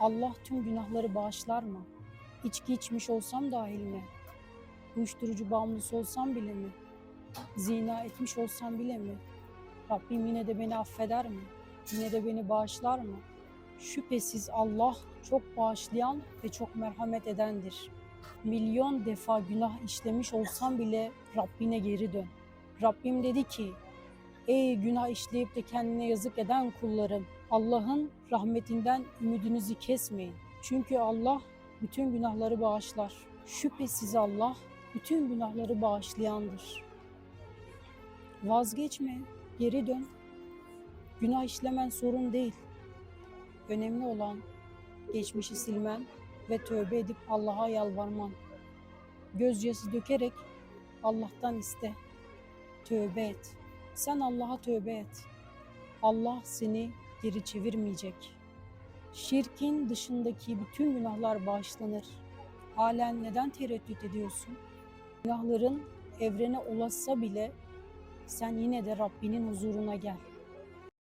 Allah tüm günahları bağışlar mı? İçki içmiş olsam dahil mi? Uyuşturucu bağımlısı olsam bile mi? Zina etmiş olsam bile mi? Rabbim yine de beni affeder mi? Yine de beni bağışlar mı? Şüphesiz Allah çok bağışlayan ve çok merhamet edendir. Milyon defa günah işlemiş olsam bile Rabbine geri dön. Rabbim dedi ki, Ey günah işleyip de kendine yazık eden kullarım, Allah'ın rahmetinden ümidinizi kesmeyin. Çünkü Allah bütün günahları bağışlar. Şüphesiz Allah bütün günahları bağışlayandır. Vazgeçme, geri dön. Günah işlemen sorun değil. Önemli olan geçmişi silmen ve tövbe edip Allah'a yalvarman. Gözyaşı dökerek Allah'tan iste. Tövbe et. Sen Allah'a tövbe et. Allah seni geri çevirmeyecek. Şirkin dışındaki bütün günahlar bağışlanır. Halen neden tereddüt ediyorsun? Günahların evrene ulaşsa bile sen yine de Rabbinin huzuruna gel.